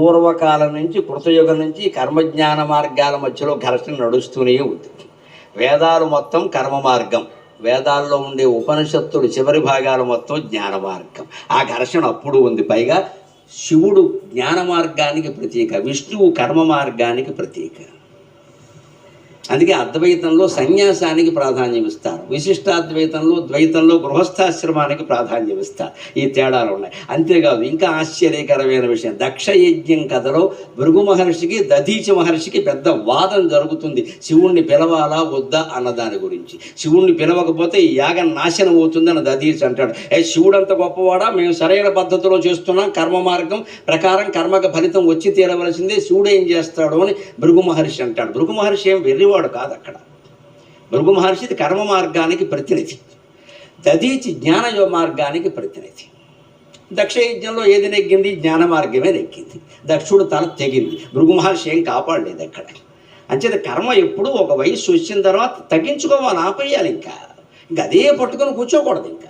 పూర్వకాలం నుంచి కృతయుగం నుంచి కర్మజ్ఞాన మార్గాల మధ్యలో ఘర్షణ నడుస్తూనే ఉంది. వేదాలు మొత్తం కర్మ మార్గం. వేదాల్లో ఉండే ఉపనిషత్తులు చివరి భాగాలు మొత్తం జ్ఞాన మార్గం. ఆ ఘర్షణ అప్పుడు ఉంది. పైగా శివుడు జ్ఞాన మార్గానికి ప్రతీక విష్ణువు కర్మ మార్గానికి ప్రతీక. అందుకే అద్వైతంలో సన్యాసానికి ప్రాధాన్యం ఇస్తారు. విశిష్టాద్వైతంలో ద్వైతంలో గృహస్థాశ్రమానికి ప్రాధాన్యం ఇస్తారు. ఈ తేడాలు ఉన్నాయి. అంతేకాదు ఇంకా ఆశ్చర్యకరమైన విషయం. దక్ష యజ్ఞం కథలో భృగు మహర్షికి దధీచ మహర్షికి పెద్ద వాదం జరుగుతుంది. శివుణ్ణి పిలవాలా వద్దా అన్న దాని గురించి. శివుణ్ణి పిలవకపోతే ఈ యాగం నాశనం అవుతుందని దధీచ అంటాడు. ఏ శివుడు అంత గొప్పవాడా? మేము సరైన పద్ధతిలో చేస్తున్నాం కర్మ మార్గం ప్రకారం కర్మకు ఫలితం వచ్చి తీరవలసిందే. శివుడు ఏం చేస్తాడు అని భృగు మహర్షి అంటాడు. భృగు మహర్షి ఏం వెర్రివాడు కాదు అక్కడ భృగు మహర్షిది కర్మ మార్గానికి ప్రతినిధి. దదీచి జ్ఞాన మార్గానికి ప్రతినిధి. దక్ష యజ్ఞంలో ఏది నెగ్గింది? జ్ఞాన మార్గమే నెగ్గింది. దక్షుడు తల తెగింది. భృగు మహర్షి ఏం కాపాడలేదు అక్కడ. అంచేత కర్మ ఎప్పుడు ఒక వయస్సు వచ్చిన తర్వాత తగ్గించుకోవాలి ఆపేయాలి ఇంకా. ఇంకా అదే పట్టుకొని కూర్చోకూడదు ఇంకా.